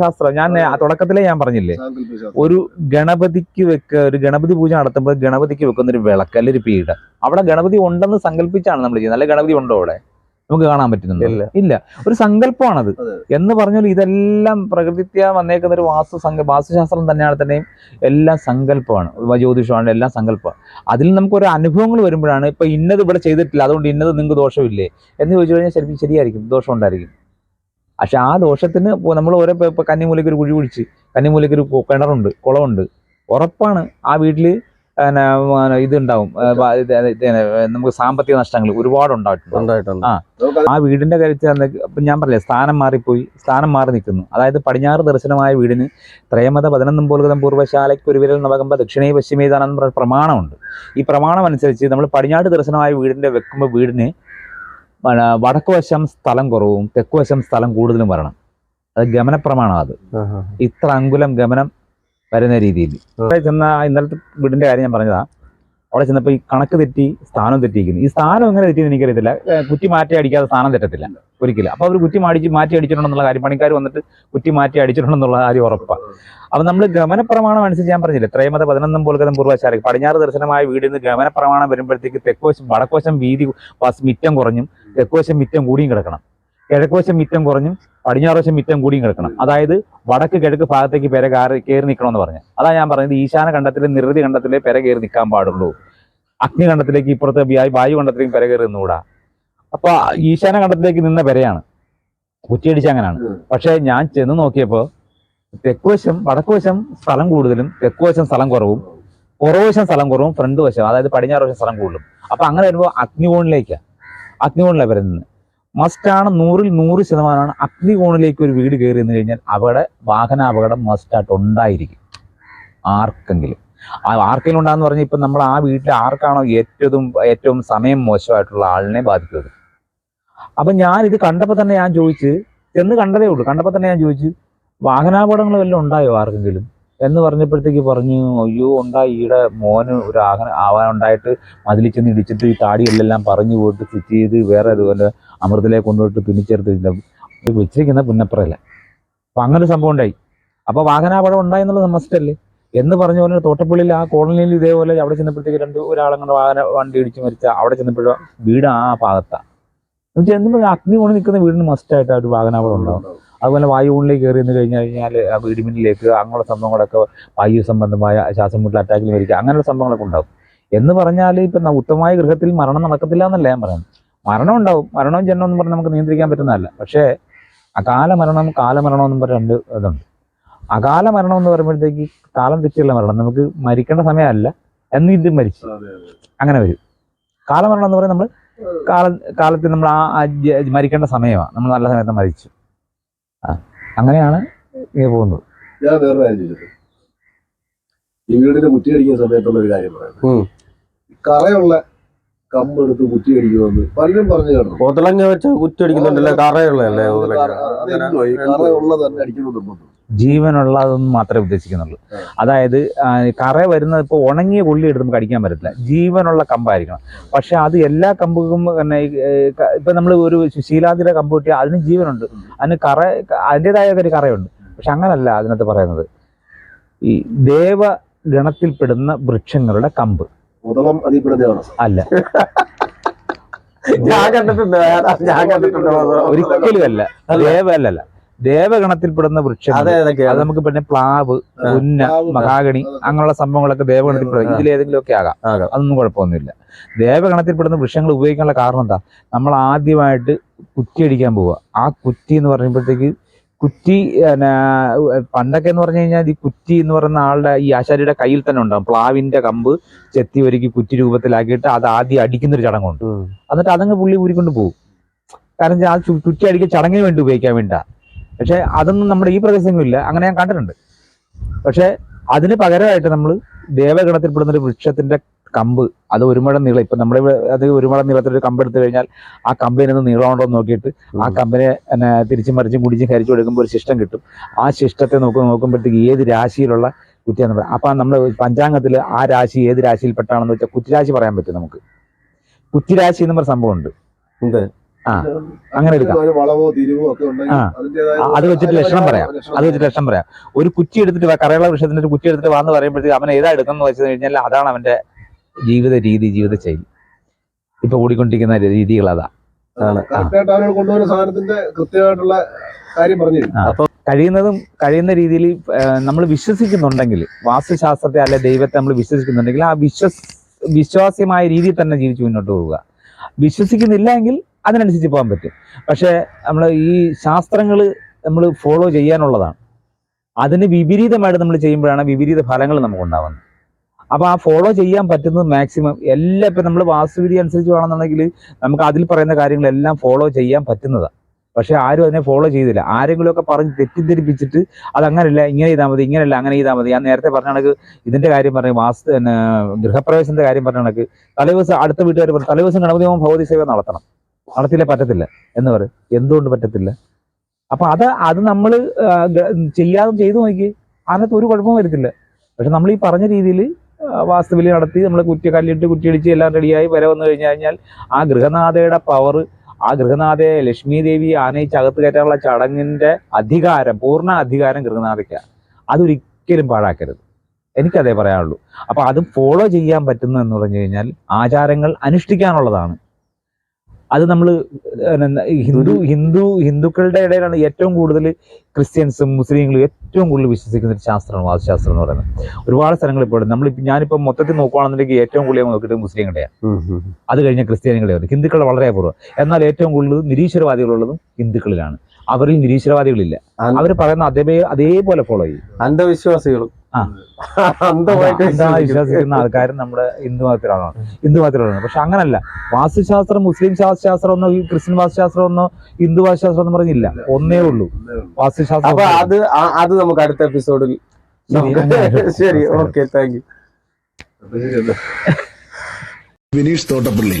ശാസ്ത്രം. ഞാൻ തുടക്കത്തിലേ ഞാൻ പറഞ്ഞില്ലേ ഒരു ഗണപതിക്ക് വെക്ക ഒരു ഗണപതി പൂജ നടത്തുമ്പോൾ ഗണപതിക്ക് വെക്കുന്ന ഒരു വിളക്ക് അല്ലെങ്കിൽ ഒരു പീഠ. അവിടെ ഗണപതി ഉണ്ടെന്ന് സങ്കല്പിച്ചാണ് നമ്മൾ ചെയ്യുന്നത്. അല്ലെ ഗണപതി ഉണ്ടോ അവിടെ? നമുക്ക് കാണാൻ പറ്റുന്നുണ്ടോ? ഇല്ല. ഒരു സങ്കല്പമാണത്. എന്ന് പറഞ്ഞാൽ ഇതെല്ലാം പ്രകൃതിത്യാ വന്നേക്കുന്ന ഒരു വാസ്തു സങ്ക വാസ്തുശാസ്ത്രം തന്നെയാണ് തന്നെയും എല്ലാം സങ്കല്പമാണ്. ജ്യോതിഷമാണ് എല്ലാം സങ്കല്പമാണ്. അതിൽ നമുക്ക് ഒരു അനുഭവങ്ങൾ വരുമ്പോഴാണ് ഇപ്പൊ ഇന്നത് ഇവിടെ ചെയ്തിട്ടില്ല. അതുകൊണ്ട് ഇന്നത് നിങ്ങൾക്ക് ദോഷമില്ലേ? എന്ന് ചോദിച്ചു കഴിഞ്ഞാൽ ശരിക്കും ശരിയായിരിക്കും. ദോഷം ഉണ്ടായിരിക്കും. പക്ഷെ ആ ദോഷത്തിന് നമ്മൾ ഓരോ ഇപ്പൊ- കന്നിമൂലയ്ക്ക് ഒരു കുഴി കുഴിച്ച് കന്നിമൂലയ്ക്ക് ഒരു കിണറുണ്ട് കുളമുണ്ട്. ഉറപ്പാണ് ആ വീട്ടിൽ ഇത് ഉണ്ടാവും ആ, വ- ഇത് ഇത് നമുക്ക് സാമ്പത്തിക നഷ്ടങ്ങൾ ഒരുപാട് ഉണ്ടായിട്ടുണ്ട്. ആ. ആ വീടിന്റെ കാര്യത്തിൽ ഞാൻ പറഞ്ഞില്ലേ സ്ഥാനം മാറിപ്പോയി സ്ഥാനം മാറി നിൽക്കുന്നു. അതായത് പടിഞ്ഞാറ് ദർശനമായ വീടിന് ത്രയമത പതിനൊന്നും പോലും പൂർവശാലയ്ക്ക് ഒരു വിരൽ നവകമ്പ ദക്ഷിണേ പശ്ചിമേതാണെന്ന് പറഞ്ഞ പ്രമാണമുണ്ട്. ഈ പ്രമാണം അനുസരിച്ച് നമ്മൾ പടിഞ്ഞാറ് ദർശനമായ വീടിന്റെ വെക്കുമ്പോൾ വീടിന് വടക്ക് വശം സ്ഥലം കുറവും തെക്ക് വശം സ്ഥലം കൂടുതലും വരണം. അത് ഗമനപ്രമാണം അത്. ഇത്ര അങ്കുലം ഗമനം വരുന്ന രീതിയിൽ. ചെന്ന ഇന്നലത്തെ വീടിന്റെ കാര്യം ഞാൻ പറഞ്ഞതാ. അവിടെ ചെന്നപ്പോൾ ഈ കണക്ക് തെറ്റി സ്ഥാനം തെറ്റിയിരിക്കുന്നു. ഈ സ്ഥാനം എങ്ങനെ തെറ്റിയെന്ന് എനിക്കറിയത്തില്ല. കുറ്റി മാറ്റി അടിക്കാതെ സ്ഥാനം തെറ്റത്തില്ല ഒരിക്കലും. അപ്പോൾ അവർ കുറ്റി മാടിച്ച് മാറ്റി അടിച്ചിട്ടുണ്ടെന്നുള്ള കാര്യം പണിക്കാർ വന്നിട്ട് കുറ്റി മാറ്റി അടിച്ചിട്ടുണ്ടെന്നുള്ള കാര്യം ഉറപ്പാണ് അപ്പം നമ്മൾ ഗമനപ്രമാണം അനുസരിച്ച് ഞാൻ പറഞ്ഞില്ല ത്രയമത പതിനൊന്നും പോലും പൂർവശാല പടിഞ്ഞാറ് ദർശനമായ വീടിൽ നിന്ന് ഗമനപ്രമാണം വരുമ്പോഴത്തേക്ക് തെക്കോശം വടക്കോശം വീതി മിറ്റം കുറഞ്ഞും തെക്കോശം മിറ്റം കൂടിയും കിടക്കണം. കിഴക്കുവശം മിറ്റം കുറഞ്ഞും പടിഞ്ഞാറ് വശം മിറ്റം കൂടിയും കിടക്കണം. അതായത് വടക്ക് കിഴക്ക് ഭാഗത്തേക്ക് പെര കയറി കയറി നിൽക്കണമെന്ന് പറഞ്ഞു. അതാ ഞാൻ പറഞ്ഞത് ഈശാന കണ്ടത്തിലെ നിരതി കണ്ടത്തിലെ പെര കയറി നിൽക്കാൻ പാടുള്ളൂ. അഗ്നി കണ്ടത്തിലേക്ക് ഇപ്പുറത്തെ വ്യാ- വായു കണ്ടത്തിലേക്ക് പെര കയറി നിന്നുകൂടാ. അപ്പൊ ഈശാന കണ്ടത്തിലേക്ക് നിന്ന പെരയാണ്. കുറ്റിയടിച്ച അങ്ങനെയാണ് പക്ഷെ ഞാൻ ചെന്ന് നോക്കിയപ്പോ തെക്കുവശം വടക്കുവശം സ്ഥലം കൂടുതലും തെക്കുവശം സ്ഥലം കുറവും പുറവശം സ്ഥലം കുറവും ഫ്രണ്ട് വശം അതായത് പടിഞ്ഞാറ് വശം സ്ഥലം കൂടുതലും. അപ്പൊ അങ്ങനെ വരുമ്പോൾ അഗ്നികോണിലേക്കാണ് അഗ്നികോണിലാണ് വരുന്നത് മസ്റ്റാണ് നൂറിൽ നൂറ് ശതമാനമാണ് അഗ്നികോണിലേക്ക് ഒരു വീട് കയറി നിന്ന് കഴിഞ്ഞാൽ അവിടെ വാഹനാപകടം മസ്റ്റായിട്ട് ഉണ്ടായിരിക്കും. ആർക്കെങ്കിലും. ആർക്കെങ്കിലും ഉണ്ടാന്ന് പറഞ്ഞാൽ ഇപ്പം നമ്മൾ ആ വീട്ടിൽ ആർക്കാണോ ഏറ്റവും ഏറ്റവും സമയം മോശമായിട്ടുള്ള ആളിനെ ബാധിക്കുന്നത്? അപ്പം ഞാൻ ഇത് കണ്ടപ്പോൾ തന്നെ ഞാൻ ചോദിച്ച് ചെന്ന് കണ്ടതേ ഉള്ളൂ. കണ്ടപ്പോൾ തന്നെ ഞാൻ ചോദിച്ചു വാഹനാപകടങ്ങൾ വല്ലതും ഉണ്ടായോ ആർക്കെങ്കിലും? എന്ന് പറഞ്ഞപ്പോഴത്തേക്ക് പറഞ്ഞു അയ്യോ ഉണ്ടായി. ഈടെ മോന് ഒരു ആഹന ആവാൻ ഉണ്ടായിട്ട് ഇടിച്ചിട്ട് ഈ താടിയെല്ലാം പറഞ്ഞു പോയിട്ട് സ്റ്റിച്ച് ചെയ്ത് വേറെ അതുപോലെ അമൃതയിലേക്ക് കൊണ്ടുപോയിട്ട് തുന്നിച്ചേർത്തില്ല വെച്ചിരിക്കുന്ന പുന്നപ്പുറയില്ല അപ്പം അങ്ങനൊരു സംഭവം ഉണ്ടായി. അപ്പോൾ വാഹനാപകടം ഉണ്ടായി എന്നുള്ളത് മസ്റ്റല്ലേ? എന്ന് പറഞ്ഞ പോലെ തോട്ടപ്പള്ളിയിൽ ആ കോളനിയിൽ ഇതേപോലെ അവിടെ ചെന്നപ്പോഴത്തേക്ക് രണ്ട് ഒരാളങ്ങനെ വാഹന വണ്ടി ഇടിച്ച് മരിച്ച അവിടെ ചെന്നപ്പോഴും വീട് ആ ഭാഗത്താണ് ചെന്നുമ്പോൾ അഗ്നി കൊണ്ട് നിൽക്കുന്ന വീടിന് മസ്റ്റായിട്ട് ആ ഒരു വാഹനാപകടം ഉണ്ടാവും. അതുപോലെ വായു ഊണിലേക്ക് കയറി നിന്ന് കഴിഞ്ഞ് കഴിഞ്ഞാൽ ആ വീടിമിന്നിലേക്ക് അങ്ങനെയുള്ള സംഭവങ്ങളൊക്കെ വായു സംബന്ധമായ ശ്വാസം മുട്ടൽ അറ്റാക്കിൽ മരിക്കുക അങ്ങനെയുള്ള സംഭവങ്ങളൊക്കെ ഉണ്ടാവും. എന്ന് പറഞ്ഞാൽ ഇപ്പം ഉത്തമമായ ഗൃഹത്തിൽ മരണം നടക്കത്തില്ല എന്നല്ല ഞാൻ പറയുന്നത്. മരണം ഉണ്ടാവും മരണവും ജന്മം എന്ന് പറഞ്ഞാൽ നമുക്ക് നിയന്ത്രിക്കാൻ പറ്റുന്നതല്ല. പക്ഷേ അകാല മരണം കാലമരണം എന്ന് പറഞ്ഞ രണ്ട് ഇതുണ്ട്. അകാല മരണം എന്ന് പറയുമ്പോഴത്തേക്ക് കാലം തെറ്റിയുള്ള മരണം. നമുക്ക് മരിക്കേണ്ട സമയമല്ല എന്ന് ഇത് മരിച്ചു. അങ്ങനെ വരും. കാലമരണം എന്ന് പറയുന്നത് നമ്മൾ കാല കാലത്തിൽ നമ്മൾ ആ മരിക്കേണ്ട സമയമാണ്. നമ്മൾ നല്ല സമയത്ത് മരിച്ചു. ആ അങ്ങനെയാണ് ഇങ്ങനെ പോകുന്നത്. ഞാൻ വേറെ കാര്യം ചോദിച്ചത് അടിക്കുന്ന സമയത്തുള്ള ഒരു കാര്യം പറയാം കറയുള്ള കമ്പ് എടുത്ത് കുറ്റി പലരും പറഞ്ഞു കേട്ടു. കോതളങ്ങ വെച്ച് കുറ്റടിക്കുന്നുണ്ടല്ലേ കറയുള്ളതല്ലേ കറയുള്ള തന്നെ അടിക്കുന്നുണ്ട് നിർബന്ധം ജീവനുള്ളതൊന്നും മാത്രമേ ഉദ്ദേശിക്കുന്നുള്ളൂ. അതായത് കറ വരുന്നത് ഇപ്പോൾ ഉണങ്ങിയ കൊള്ളി എടുത്ത് നമുക്ക് അടിക്കാൻ പറ്റത്തില്ല. ജീവനുള്ള കമ്പായിരിക്കണം. പക്ഷെ അത് എല്ലാ കമ്പും തന്നെ ഇപ്പൊ നമ്മൾ ഒരു ശീലാതിര കമ്പ് കിട്ടിയാൽ അതിന് ജീവനുണ്ട്. അതിന് കറ അതിന്റെതായ ഒരു കറയുണ്ട്. പക്ഷെ അങ്ങനല്ല അതിനകത്ത് പറയുന്നത്. ഈ ദേവഗണത്തിൽപ്പെടുന്ന വൃക്ഷങ്ങളുടെ കമ്പ്. മുതളം അതിപ്പെടുന്നതാണ് അല്ല. ഞാൻ കണ്ടിട്ടുണ്ട് ഞാൻ കണ്ടിട്ടുണ്ട്. ഒരിക്കലും അല്ല. ദേവ അല്ലല്ല. ദേവഗണത്തിൽപ്പെടുന്ന വൃക്ഷം അതെ നമുക്ക് പിന്നെ പ്ലാവ് ഉന്ന മഹാഗണി അങ്ങനെയുള്ള സംഭവങ്ങളൊക്കെ ദേവഗണത്തിൽപ്പെടും. ഇതിലേതെങ്കിലും ഒക്കെ ആകാം. ആകാം. അതൊന്നും കുഴപ്പമൊന്നുമില്ല. ദേവഗണത്തിൽപ്പെടുന്ന വൃക്ഷങ്ങൾ ഉപയോഗിക്കാനുള്ള കാരണം എന്താ നമ്മൾ ആദ്യമായിട്ട് കുറ്റി അടിക്കാൻ പോവുക. ആ കുറ്റി എന്ന് പറയുമ്പോഴത്തേക്ക് കുറ്റി പണ്ടൊക്കെ എന്ന് പറഞ്ഞു കഴിഞ്ഞാൽ ഈ കുറ്റി എന്ന് പറയുന്ന ആളുടെ ഈ ആശാരിയുടെ കയ്യിൽ തന്നെ ഉണ്ടാവും. പ്ലാവിന്റെ കമ്പ് ചെത്തി ഒരുക്കി കുറ്റി രൂപത്തിലാക്കിയിട്ട് അത് ആദ്യം അടിക്കുന്ന ഒരു ചടങ്ങുണ്ട്. എന്നിട്ട് അതങ്ങ് പുള്ളി ഊരിക്കൊണ്ട് പോകും കാരണം ആ ചുറ്റി അടിക്കാൻ ചടങ്ങിന് വേണ്ടി ഉപയോഗിക്കാൻ വേണ്ട പക്ഷെ അതൊന്നും നമ്മുടെ ഈ പ്രദേശങ്ങളില്ല അങ്ങനെ ഞാൻ കണ്ടിട്ടുണ്ട്. പക്ഷെ അതിന് പകരമായിട്ട് നമ്മൾ ദേവഗണത്തിൽപ്പെടുന്ന ഒരു വൃക്ഷത്തിന്റെ കമ്പ് അത് ഒരു മുഴം നീളം ഇപ്പൊ നമ്മുടെ അത് ഒരു മുഴം നീളത്തിൽ ഒരു കമ്പ് എടുത്തു കഴിഞ്ഞാൽ ആ കമ്പിന് ഒന്ന് നീളമുണ്ടോ എന്ന് നോക്കിയിട്ട് ആ കമ്പിനെ പിന്നെ തിരിച്ചും മറിച്ചും കുടിച്ചും കരിച്ചു കൊടുക്കുമ്പോൾ ഒരു ശിഷ്ടം കിട്ടും ആ ശിഷ്ടത്തെ നോക്കും നോക്കുമ്പോഴത്തേക്ക് ഏത് രാശിയിലുള്ള കുറ്റിയാന്ന് പറയാം അപ്പൊ നമ്മൾ പഞ്ചാംഗത്തിൽ ആ രാശി ഏത് രാശിയിൽപ്പെട്ടാണെന്ന് വെച്ചാൽ കുറ്റിരാശി പറയാൻ പറ്റും നമുക്ക് കുറ്റിരാശി എന്ന് പറഞ്ഞ സംഭവമുണ്ട് ഉണ്ട്. ആ, അങ്ങനെ എടുക്കാം. ആ. ആ, അത് വെച്ചിട്ട് ലക്ഷണം പറയാം. അത് വെച്ചിട്ട് ലക്ഷണം പറയാം ഒരു കുറ്റി എടുത്തിട്ട് കറയുള്ള വൃക്ഷത്തിന്റെ ഒരു കുറ്റി എടുത്തിട്ട് വാന്ന് പറയുമ്പോഴത്തേക്ക് അവൻ ഏതാ എടുക്കുന്നത് വെച്ച് കഴിഞ്ഞാൽ അതാണ് അവന്റെ ജീവിത രീതി ജീവിത ശൈലി ഇപ്പൊ ഓടിക്കൊണ്ടിരിക്കുന്ന രീതികൾ അതാ. കഴിയുന്നതും കഴിയുന്ന രീതിയിൽ നമ്മൾ വിശ്വസിക്കുന്നുണ്ടെങ്കിൽ വാസ്തുശാസ്ത്രത്തെ അല്ലെ ദൈവത്തെ നമ്മൾ വിശ്വസിക്കുന്നുണ്ടെങ്കിൽ ആ വിശ്വസ് വിശ്വാസ്യമായ രീതിയിൽ തന്നെ ജീവിച്ച് മുന്നോട്ട് പോവുക. വിശ്വസിക്കുന്നില്ല എങ്കിൽ അതിനനുസരിച്ച് പോകാൻ പറ്റും. പക്ഷേ നമ്മൾ ഈ ശാസ്ത്രങ്ങൾ നമ്മൾ ഫോളോ ചെയ്യാനുള്ളതാണ്. അതിന് വിപരീതമായിട്ട് നമ്മൾ ചെയ്യുമ്പോഴാണ് വിപരീത ഫലങ്ങൾ നമുക്ക് ഉണ്ടാവുന്നത്. അപ്പോൾ ആ ഫോളോ ചെയ്യാൻ പറ്റുന്നത് മാക്സിമം എല്ലാം ഇപ്പം നമ്മൾ വാസ്തുവിധി അനുസരിച്ച് വേണമെന്നുണ്ടെങ്കിൽ നമുക്ക് അതിൽ പറയുന്ന കാര്യങ്ങളെല്ലാം ഫോളോ ചെയ്യാൻ പറ്റുന്നതാണ് പക്ഷെ ആരും അതിനെ ഫോളോ ചെയ്തില്ല. ആരെങ്കിലുമൊക്കെ പറഞ്ഞ് തെറ്റിദ്ധരിപ്പിച്ചിട്ട് അതങ്ങനല്ല ഇങ്ങനെ ചെയ്താൽ മതി ഇങ്ങനെയല്ല അങ്ങനെ ചെയ്താൽ മതി. ഞാൻ നേരത്തെ പറഞ്ഞ കണക്ക് ഇതിന്റെ കാര്യം പറഞ്ഞു വാസ്തു പിന്നെ ഗൃഹപ്രവേശത്തിന്റെ കാര്യം പറഞ്ഞ കണക്ക് തലേദിവസം അടുത്ത വീട്ടുകാർ പറഞ്ഞു തലേദിവസം ഗണപതി ഹോമം ഭഗവതി സേവ നടത്തണം. നടത്തില്ലേ പറ്റത്തില്ല എന്ന് പറയും. എന്തുകൊണ്ട് പറ്റത്തില്ല? അപ്പൊ അത് അത് നമ്മൾ ചെയ്യാതെ ചെയ്തു നോക്കി. അതിനകത്ത് ഒരു കുഴപ്പവും വരത്തില്ല. പക്ഷെ നമ്മൾ ഈ പറഞ്ഞ രീതിയിൽ വാസ്തുവിലി നടത്തി നമ്മൾ കുറ്റി കല്ലിട്ട് കുറ്റിയിടിച്ച് എല്ലാം റെഡിയായി വരെ വന്നു കഴിഞ്ഞു കഴിഞ്ഞാൽ ആ ഗൃഹനാഥയുടെ പവർ ആ ഗൃഹനാഥയെ ലക്ഷ്മി ദേവി ആനയിച്ച് അകത്ത് കയറ്റാനുള്ള ചടങ്ങിന്റെ അധികാരം പൂർണ അധികാരം ഗൃഹനാഥയ്ക്കാണ് അതൊരിക്കലും പാഴാക്കരുത്. എനിക്കതേ പറയാനുള്ളൂ. അപ്പൊ അത് ഫോളോ ചെയ്യാൻ പറ്റുന്നു എന്ന് പറഞ്ഞു കഴിഞ്ഞാൽ ആചാരങ്ങൾ അനുഷ്ഠിക്കാനുള്ളതാണ്. അത് നമ്മൾ ഹിന്ദു ഹിന്ദു ഹിന്ദുക്കളുടെ ഇടയിലാണ് ഏറ്റവും കൂടുതൽ ക്രിസ്ത്യൻസും മുസ്ലിങ്ങളും ഏറ്റവും കൂടുതൽ വിശ്വസിക്കുന്ന ഒരു ശാസ്ത്രമാണ് വാസ്തുശാസ്ത്രം എന്ന് പറയുന്നത്. ഒരുപാട് സ്ഥലങ്ങളിൽ ഇപ്പോൾ നമ്മൾ ഞാനിപ്പോൾ മൊത്തത്തിൽ നോക്കുകയാണെന്നുണ്ടെങ്കിൽ ഏറ്റവും കൂടുതൽ നോക്കിയിട്ട് മുസ്ലിങ്ങളുടെയാണ്. അത് കഴിഞ്ഞ ക്രിസ്ത്യാനികളുടെ ഹിന്ദുക്കളുടെ വളരെ അപൂർവം. എന്നാൽ ഏറ്റവും കൂടുതൽ നിരീശ്വരവാദികളുള്ളതും ഹിന്ദുക്കളിലാണ്. അവരിൽ നിരീശ്വരവാദികളില്ല. അവർ പറയുന്ന അതേ അതേപോലെ ഫോളോ ചെയ്യും. അന്ധവിശ്വാസികളും വിശ്വസിക്കുന്നു. വിശ്വസിക്കുന്ന ആൾക്കാരും നമ്മുടെ ഹിന്ദു മതത്തിലാണ് ഹിന്ദു മതത്തിലാണ് പക്ഷെ അങ്ങനല്ല. വാസ്തുശാസ്ത്രം മുസ്ലിം ശാസ്ത്രശാസ്ത്രം ഒന്നോ ഈ ക്രിസ്ത്യൻ വാസ്തുശാസ്ത്രം ഒന്നോ ഹിന്ദു വാസ്തുശാസ്ത്രം എന്ന് പറഞ്ഞില്ല. ഒന്നേ ഉള്ളൂ. വാസ്തുശാസ്ത്രം അത് അത് നമുക്ക് അടുത്ത എപ്പിസോഡിൽ ശരി, ശരി okay thank you. Vineesh Thottappally.